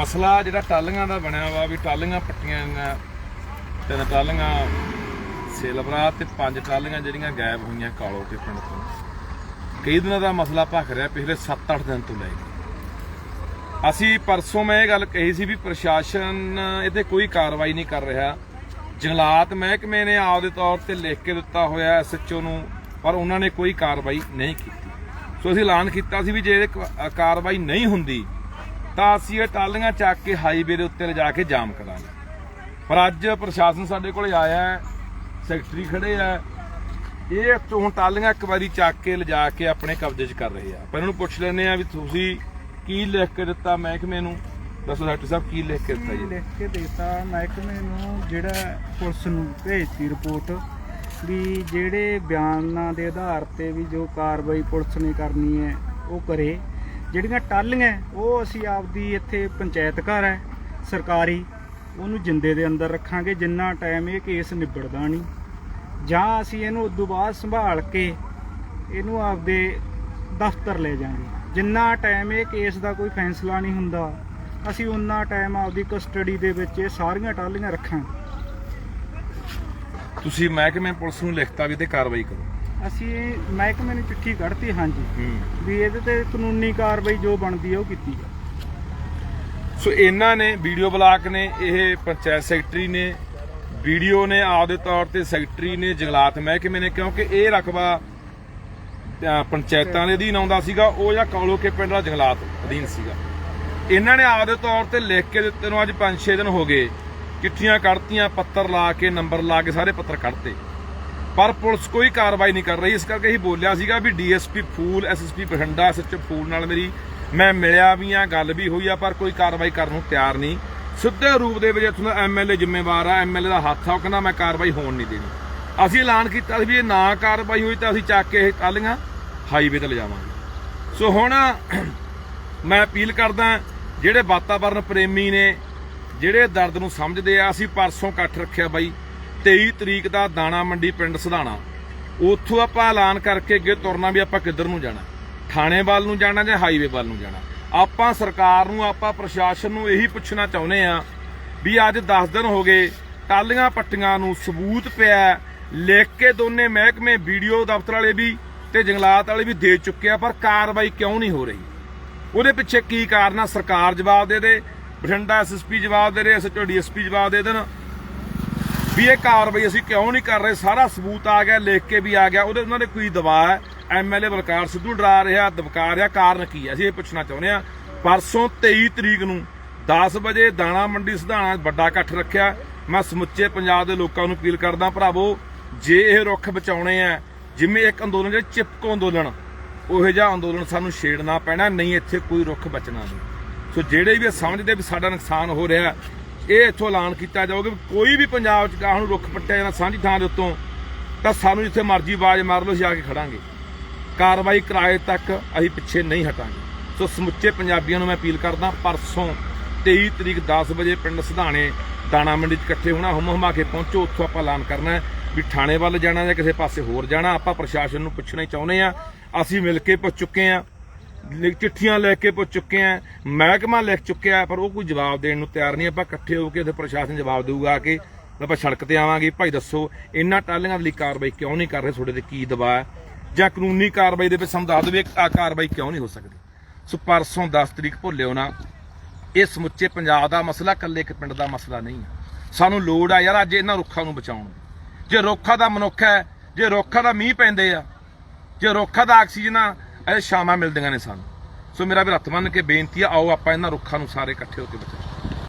ਮਸਲਾ ਜਿਹੜਾ ਟਾਲੀਆਂ ਦਾ ਬਣਿਆ ਵਾ ਵੀ ਟਾਲੀਆਂ ਪੱਟੀਆਂ ਗਈਆਂ ਤਿੰਨ ਟਾਲੀਆਂ ਸਿਲਵਰਾ ਤੇ ਪੰਜ ਟਾਲੀਆਂ ਜਿਹੜੀਆਂ ਗਾਇਬ ਹੋਈਆਂ ਕਾਲੋ ਕੇ ਪਿੰਡ ਤੋਂ। ਕਈ ਦਿਨਾਂ ਦਾ ਮਸਲਾ ਭਖ ਰਿਹਾ, ਪਿਛਲੇ 7-8 ਦਿਨ ਤੋਂ ਲੈ ਕੇ। ਅਸੀਂ ਪਰਸੋਂ ਮੈਂ ਇਹ ਗੱਲ ਕਹੀ ਸੀ ਵੀ ਪ੍ਰਸ਼ਾਸਨ ਇਹਦੇ ਕੋਈ ਕਾਰਵਾਈ ਨਹੀਂ ਕਰ ਰਿਹਾ। ਜੰਗਲਾਤ ਮਹਿਕਮੇ ਨੇ ਆਪਦੇ ਤੌਰ ਤੇ ਲਿਖ ਕੇ ਦਿੱਤਾ ਹੋਇਆ ਐਸਐਚਓ ਨੂੰ, ਪਰ ਉਹਨਾਂ ਨੇ ਕੋਈ ਕਾਰਵਾਈ ਨਹੀਂ ਕੀਤੀ। ਸੋ ਅਸੀਂ ਐਲਾਨ ਕੀਤਾ ਸੀ ਵੀ ਜੇ ਕਾਰਵਾਈ ਨਹੀਂ ਹੁੰਦੀ ਤਾਂ ਅਸੀਂ ਇਹ ਟਾਲੀਆਂ ਚੱਕ ਕੇ ਹਾਈਵੇ ਦੇ ਉੱਤੇ ਲਿਜਾ ਕੇ ਜਾਮ ਕਰਾਂਗੇ। ਪਰ ਅੱਜ ਪ੍ਰਸ਼ਾਸਨ ਸਾਡੇ ਕੋਲੇ ਆਇਆ ਹੈ ਸੈਕਟਰੀ ਖੜੇ ਆ। ਇਹ ਇੱਥੋਂ ਹੁਣ ਟਾਲੀਆਂ ਇੱਕ ਵਾਰੀ ਚੱਕ ਕੇ ਲਿਜਾ ਕੇ ਆਪਣੇ ਕਬਜ਼ੇ 'ਚ ਕਰ ਰਹੇ ਆ। ਪਰ ਇਹਨਾਂ ਨੂੰ ਪੁੱਛ ਲੈਂਦੇ ਆ ਵੀ ਤੁਸੀਂ ਕੀ ਲਿਖ ਕੇ ਦਿੱਤਾ ਮਹਿਕਮੇ ਨੂੰ? ਦੱਸੋ ਡਾਕਟਰ ਸਾਹਿਬ, ਕੀ ਲਿਖ ਕੇ ਦਿੱਤਾ ਜੀ? ਲਿਖ ਕੇ ਦਿੱਤਾ ਮਹਿਕਮੇ ਨੂੰ ਜਿਹੜਾ ਪੁਲਿਸ ਨੂੰ ਭੇਜਤੀ ਰਿਪੋਰਟ ਵੀ ਜਿਹੜੇ ਬਿਆਨਾਂ ਦੇ ਆਧਾਰ ਤੇ ਵੀ ਜੋ ਕਾਰਵਾਈ ਪੁਲਿਸ ਨੇ ਕਰਨੀ ਹੈ, ਉਹ ਕਰੇ। ਜਿਹੜੀਆਂ ਟਾਲੀਆਂ ਉਹ ਅਸੀਂ ਆਪਦੀ ਇੱਥੇ ਪੰਚਾਇਤ ਘਰ ਹੈ, ਸਰਕਾਰੀ, ਉਹਨੂੰ ਜਿੰਦੇ ਦੇ ਅੰਦਰ ਰੱਖਾਂਗੇ, ਜਿੰਨਾ ਟਾਈਮ ਇਹ ਕੇਸ ਨਿਬੜਦਾ ਨਹੀਂ। ਜਾਂ ਅਸੀਂ ਇਹਨੂੰ ਉਦੋਂ ਬਾਅਦ ਸੰਭਾਲ ਕੇ ਇਹਨੂੰ ਆਪਦੇ ਦਫ਼ਤਰ ਲੈ ਜਾਾਂਗੇ ਜਿੰਨਾ ਟਾਈਮ ਇਹ ਕੇਸ ਦਾ ਕੋਈ ਫੈਸਲਾ ਨਹੀਂ ਹੁੰਦਾ, ਅਸੀਂ ਉਨਾ ਟਾਈਮ ਆਪਦੀ ਕਸਟਡੀ ਦੇ ਵਿੱਚ ਇਹ ਸਾਰੀਆਂ ਟਾਲੀਆਂ ਰੱਖਾਂਗੇ। ਤੁਸੀਂ ਮਹਿਕਮੇ ਪੁਲਿਸ ਨੂੰ ਲਿਖਤਾ ਵੀ ਤੇ ਕਾਰਵਾਈ ਕਰੋ। ਅਸੀਂ ਮਹਿਕਮੇ ਨੂੰ ਚਿੱਠੀ ਕੱਢਤੀ ਹਾਂਜੀ। ਵੀ ਇਹਦੇ ਤੇ ਕਾਨੂੰਨੀ ਕਾਰਵਾਈ ਜੋ ਬਣਦੀ ਹੈ ਉਹ ਕੀਤੀ ਜਾਵੇ। ਸੋ ਇਹਨਾਂ ਨੇ ਵੀਡੀਓ ਬਲਾਕ ਨੇ ਇਹ ਪੰਚਾਇਤ ਸੈਕਟਰੀ ਨੇ ਵੀਡੀਓ ਨੇ ਆਪਦੇ ਤੌਰ ਤੇ ਸੈਕਟਰੀ ਨੇ ਜੰਗਲਾਤ ਮਹਿਕਮੇ ਨੇ ਕਿਉਂਕਿ ਇਹ ਰਕਬਾ ਪੰਚਾਇਤਾਂ ਦੇ ਅਧੀਨ ਆਉਂਦਾ ਸੀਗਾ ਉਹ ਜਾਂ ਕੌਲੋ ਕੇ ਪਿੰਡ ਦਾ ਜੰਗਲਾਤ ਅਧੀਨ ਸੀਗਾ। ਇਹਨਾਂ ਨੇ ਆਪਦੇ ਤੌਰ ਤੇ ਲਿਖ ਕੇ ਦਿੱਤੇ ਨੂੰ ਅੱਜ 5-6 ਦਿਨ ਹੋ ਗਏ ਚਿੱਠੀਆਂ ਕੱਢਤੀਆਂ ਪੱਤਰ ਲਾ ਕੇ ਨੰਬਰ ਲਾ ਕੇ ਸਾਰੇ ਪੱਤਰ ਕੱਢਤੇ। ਪਰ ਪੁਲਿਸ ਕੋਈ ਕਾਰਵਾਈ ਨਹੀਂ ਕਰ ਰਹੀ। ਇਸ ਕਰਕੇ ਹੀ ਬੋਲਿਆ ਸੀਗਾ ਵੀ ਡੀਐਸਪੀ ਫੂਲ, ਐਸਐਸਪੀ ਬਠਿੰਡਾ ਸੱਚ ਫੂਲ ਨਾਲ ਮੇਰੀ, ਮੈਂ ਮਿਲਿਆ ਵੀ ਆ ਗੱਲ ਵੀ ਹੋਈ ਆ, ਪਰ ਕੋਈ ਕਾਰਵਾਈ ਕਰਨ ਨੂੰ ਤਿਆਰ ਨਹੀਂ। ਸਿੱਧੇ ਰੂਪ ਦੇ ਵਿੱਚ ਇੱਥੋਂ ਦਾ ਐਮਐਲਏ ਜ਼ਿੰਮੇਵਾਰ ਆ ਐਮਐਲਏ ਦਾ ਹੱਥ ਆ, ਉਹ ਕਹਿੰਦਾ ਮੈਂ ਕਾਰਵਾਈ ਹੋਣ ਨਹੀਂ ਦੇਣੀ। ਅਸੀਂ ਐਲਾਨ ਕੀਤਾ ਸੀ ਵੀ ਇਹ ਨਾ ਕਾਰਵਾਈ ਹੋਈ ਤਾਂ ਅਸੀਂ ਚੱਕ ਕੇ ਇਹ ਟਾਲੀਆਂ ਹਾਈਵੇ ਤੇ ਲਿਜਾਵਾਂਗੇ। ਸੋ ਹੁਣ ਮੈਂ ਅਪੀਲ ਕਰਦਾ ਜਿਹੜੇ ਵਾਤਾਵਰਣ ਪ੍ਰੇਮੀ ਨੇ, ਜਿਹੜੇ ਦਰਦ ਨੂੰ ਸਮਝਦੇ ਆ, ਅਸੀਂ ਪਰਸੋਂ ਇਕੱਠ ਰੱਖਿਆ ਬਾਈ। 23 ਤਰੀਕ ਦਾ ਦਾਣਾ ਮੰਡੀ ਪਿੰਡ ਸਧਾਣਾ। ਉੱਥੋਂ ਆਪਾਂ ਐਲਾਨ ਕਰਕੇ ਅੱਗੇ ਤੁਰਨਾ ਵੀ ਆਪਾਂ ਕਿੱਧਰ ਨੂੰ ਜਾਣਾ? ਥਾਣੇ ਵੱਲ ਨੂੰ ਜਾਣਾ ਜਾਂ ਹਾਈਵੇ ਵੱਲ ਨੂੰ ਜਾਣਾ? ਆਪਾਂ ਸਰਕਾਰ ਨੂੰ, ਆਪਾਂ ਪ੍ਰਸ਼ਾਸਨ ਨੂੰ ਇਹੀ ਪੁੱਛਣਾ ਚਾਹੁੰਦੇ ਆ ਵੀ ਅੱਜ 10 ਦਿਨ ਹੋ ਗਏ ਟਾਲੀਆਂ ਪੱਟੀਆਂ ਨੂੰ ਸਬੂਤ ਪਿਆ ਲਿਖ ਕੇ ਦੋਨੇ ਮਹਿਕਮੇ ਵੀਡੀਓ ਦਫ਼ਤਰ ਵਾਲੇ ਵੀ ਤੇ ਜੰਗਲਾਤ ਵਾਲੇ ਵੀ ਦੇ ਚੁੱਕੇ ਆ, ਪਰ ਕਾਰਵਾਈ ਕਿਉਂ ਨਹੀਂ ਹੋ ਰਹੀ? ਉਹਦੇ ਪਿੱਛੇ ਕੀ ਕਾਰਨ ਆ? ਸਰਕਾਰ ਜਵਾਬ ਦੇ ਦੇ, ਬਠਿੰਡਾ ਐਸਐਸਪੀ ਜਵਾਬ ਦੇ ਰਹੇ ਐਸਐਚਓ ਡੀਐਸਪੀ ਜਵਾਬ ਦੇ ਦੇਣ। ਵੀ ਇਹ ਕਾਰਵਾਈ ਅਸੀਂ ਕਿਉਂ ਨਹੀਂ ਕਰ ਰਹੇ? ਸਾਰਾ ਸਬੂਤ ਆ ਗਿਆ, ਲਿਖ ਕੇ ਵੀ ਆ ਗਿਆ। ਉਹਦੇ ਉਹਨਾਂ ਦੇ ਕੋਈ ਦਬਾਅ ਹੈ? ਐਮਐਲਏ ਬਲਕਾਰ ਸਿੱਧੂ ਡਰਾ ਰਿਹਾ ਦਬਕਾ ਰਿਹਾ। ਕਾਰਨ ਕੀ ਹੈ? ਅਸੀਂ ਇਹ ਪੁੱਛਣਾ ਚਾਹੁੰਦੇ ਆ ਪਰਸੋਂ 23 ਤਰੀਕ ਨੂੰ 10 ਵਜੇ ਦਾਣਾ ਮੰਡੀ ਸਿਧਾਣਾ ਵੱਡਾ ਇਕੱਠ ਰੱਖਿਆ। ਮੈਂ ਸਮੁੱਚੇ ਪੰਜਾਬ ਦੇ ਲੋਕਾਂ ਨੂੰ ਅਪੀਲ ਕਰਦਾ, ਭਰਾਵੋ, ਜੇ ਇਹ ਰੁੱਖ ਬਚਾਉਣੇ ਆ ਜਿਵੇਂ ਇੱਕ ਅੰਦੋਲਨ ਜਿਹੜਾ ਚਿਪਕੋ ਅੰਦੋਲਨ, ਉਹੋ ਜਿਹਾ ਅੰਦੋਲਨ ਸਾਨੂੰ ਛੇੜਨਾ ਪੈਣਾ, ਨਹੀਂ ਇੱਥੇ ਕੋਈ ਰੁੱਖ ਬਚਣਾ ਨਹੀਂ। ਸੋ ਜਿਹੜੇ ਵੀ ਇਹ ਸਮਝਦੇ ਵੀ ਸਾਡਾ ਨੁਕਸਾਨ ਹੋ ਰਿਹਾ ਇਹ ਇੱਥੋਂ ਐਲਾਨ ਕੀਤਾ ਜਾਊਗਾ ਵੀ ਕੋਈ ਵੀ ਪੰਜਾਬ 'ਚ ਗਾਹ ਨੂੰ ਰੁੱਖ ਪੱਟਿਆ ਜਾਂਦਾ ਸਾਂਝੀ ਥਾਂ ਦੇ ਉੱਤੋਂ, ਤਾਂ ਸਾਨੂੰ ਜਿੱਥੇ ਮਰਜ਼ੀ ਆਵਾਜ਼ ਮਾਰ ਲਓ, ਅਸੀਂ ਆ ਕੇ ਖੜਾਂਗੇ। ਕਾਰਵਾਈ ਕਰਾਏ ਤੱਕ ਅਸੀਂ ਪਿੱਛੇ ਨਹੀਂ ਹਟਾਂਗੇ। ਸੋ ਸਮੁੱਚੇ ਪੰਜਾਬੀਆਂ ਨੂੰ ਮੈਂ ਅਪੀਲ ਕਰਦਾ, ਪਰਸੋਂ 23 ਤਰੀਕ 10 ਵਜੇ ਪਿੰਡ ਸਿਧਾਣੇ ਦਾਣਾ ਮੰਡੀ 'ਚ ਇਕੱਠੇ ਹੋਣਾ, ਹੁਮ ਹੁਮਾ ਕੇ ਪਹੁੰਚੋ, ਉੱਥੋਂ ਆਪਾਂ ਐਲਾਨ ਕਰਨਾ ਹੈ ਵੀ ਥਾਣੇ ਵੱਲ ਜਾਣਾ ਜਾਂ ਕਿਸੇ ਪਾਸੇ ਹੋਰ ਜਾਣਾ, ਆਪਾਂ ਪ੍ਰਸ਼ਾਸਨ ਨੂੰ ਪੁੱਛਣਾ ਹੀ ਚਾਹੁੰਦੇ ਆ ਅਸੀਂ ਮਿਲ ਕੇ ਪੁੱਛ ਚੁੱਕੇ ਆ ਲਿਖ ਚਿੱਠੀਆਂ ਲਿਖ ਕੇ ਪੁੱਛ ਚੁੱਕੇ ਆ, ਮਹਿਕਮਾ ਲਿਖ ਚੁੱਕਿਆ, ਪਰ ਉਹ ਕੋਈ ਜਵਾਬ ਦੇਣ ਨੂੰ ਤਿਆਰ ਨਹੀਂ। ਆਪਾਂ ਇਕੱਠੇ ਹੋ ਕੇ ਤੇ ਪ੍ਰਸ਼ਾਸਨ ਜਵਾਬ ਦੇਊਗਾ ਕਿ ਆਪਾਂ ਸੜਕ ਤੇ ਆਵਾਂਗੇ। ਭਾਈ ਦੱਸੋ ਇਹਨਾਂ ਟਾਲੀਆਂ ਲਈ ਕਾਰਵਾਈ ਕਿਉਂ ਨਹੀਂ ਕਰ ਰਹੇ? ਤੁਹਾਡੇ ਤੇ ਕੀ ਦਬਾਅ ਜਾਂ ਕਾਨੂੰਨੀ ਕਾਰਵਾਈ ਦੇ ਵਿੱਚ ਸਾਨੂੰ ਦੱਸ ਦਿਓ ਆ ਕਾਰਵਾਈ ਕਿਉਂ ਨਹੀਂ ਹੋ ਸਕਦੀ। ਸੋ ਪਰਸੋਂ 10 ਤਰੀਕ ਭੁੱਲਿਓ ਨਾ, ਇਹ ਸਮੁੱਚੇ ਪੰਜਾਬ ਦਾ ਮਸਲਾ, ਇਕੱਲੇ ਇੱਕ ਪਿੰਡ ਦਾ ਮਸਲਾ ਨਹੀਂ ਹੈ। ਸਾਨੂੰ ਲੋੜ ਆ ਯਾਰ ਅੱਜ ਇਹਨਾਂ ਰੁੱਖਾਂ ਨੂੰ ਬਚਾਉਣ ਜੇ ਰੁੱਖਾਂ ਦਾ ਮਨੁੱਖ ਹੈ, ਜੇ ਰੁੱਖਾਂ ਦਾ ਮੀਂਹ ਪੈਂਦੇ ਆ, ਜੇ ਰੁੱਖਾਂ ਦਾ ਆਕਸੀਜਨ ਆ ਇਹ ਛਾਵਾਂ ਮਿਲਦੀਆਂ ਨੇ ਸਾਨੂੰ। ਸੋ ਮੇਰਾ ਵੀ ਹੱਥ ਮੰਨ ਕੇ ਬੇਨਤੀ ਆ, ਆਓ ਆਪਾਂ ਇਹਨਾਂ ਰੁੱਖਾਂ ਨੂੰ ਸਾਰੇ ਇਕੱਠੇ ਹੋ ਕੇ ਬਚਾਈਏ